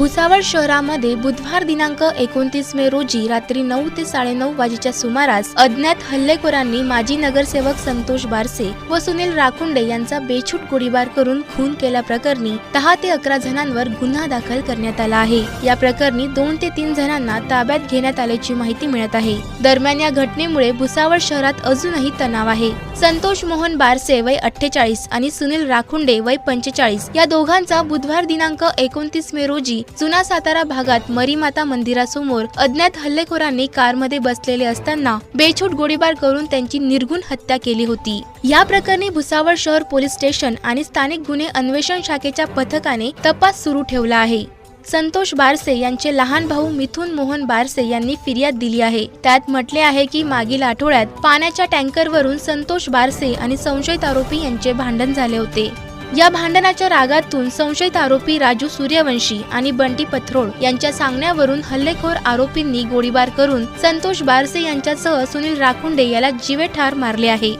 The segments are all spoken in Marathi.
भुसावळ शहरामध्ये बुधवार दिनांक एकोणतीस मे रोजी रात्री नऊ ते साडेनऊ वाजेच्या सुमारास अज्ञात हल्लेखोरांनी माजी नगरसेवक संतोष बारसे व सुनील राखुंडे यांचा बेछूट गोळीबार करून खून केल्याप्रकरणी दहा ते अकरा जणांवर गुन्हा दाखल करण्यात आला आहे. या प्रकरणी दोन ते तीन जणांना ताब्यात घेण्यात आल्याची माहिती मिळत आहे. दरम्यान या घटनेमुळे भुसावळ शहरात अजूनही तणाव आहे. संतोष मोहन बारसे वय अठ्ठेचाळीस आणि सुनील राखुंडे वय पंचेचाळीस या दोघांचा बुधवार दिनांक एकोणतीस मे रोजी जुना सातारा भागात मरीमाता मंदिरासमोर अज्ञात हल्लेखोरांनी कारमध्ये बसलेले असताना बेछूट गोळीबार करून त्यांची निर्घुण हत्या केली होती. या प्रकरणी भुसावळ शहर पोलीस स्टेशन आणि स्थानिक गुन्हे अन्वेषण शाखेच्या पथकाने तपास सुरू ठेवला आहे. संतोष बारसे यांचे लहान भाऊ मिथुन मोहन बारसे यांनी फिर्याद दिली आहे. त्यात म्हटले आहे की मागील आठवड्यात पाण्याच्या टँकरवरून संतोष बारसे आणि संशयित आरोपी यांचे भांडण झाले होते. या भांडणाच्या रागातून संशयित आरोपी राजू सूर्यवंशी आणि बंटी पथरोड यांच्या सांगण्यावरून हल्लेखोर आरोपींनी गोळीबार करून संतोष बारसे यांच्यासह सुनील राखुंडे याला जीवे ठार मारले आहे.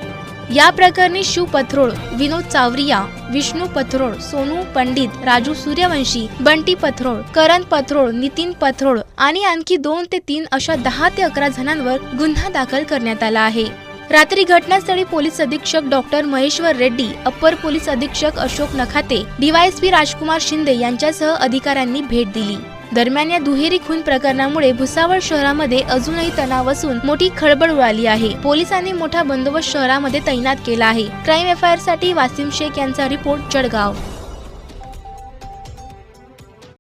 या प्रकरणी शिव पथरोड विनोद चावरिया विष्णू पथरोड सोनू पंडित राजू सूर्यवंशी बंटी पथरोड करण पथरोड नितीन पथरोड आणि आणखी दोन ते तीन अशा दहा ते अकरा जणांवर गुन्हा दाखल करण्यात आला आहे. रात्री घटनास्थळी पोलीस अधीक्षक doctor Maheshwar Reddy upper police अधीक्षक अशोक नखाते डीवायएसपी राजकुमार शिंदे यांच्यासह अधिकाऱ्यांनी भेट दिली. दरम्यान या दुहेरी खून प्रकरणामुळे भुसावळ शहरामध्ये अजूनही तणाव असून मोठी खळबळ उडाली आहे. पोलिसांनी मोठा बंदोबस्त शहरामध्ये तैनात केला आहे. क्राईम एफ आय आरसाठी वासिम शेख यांचा रिपोर्ट जळगाव.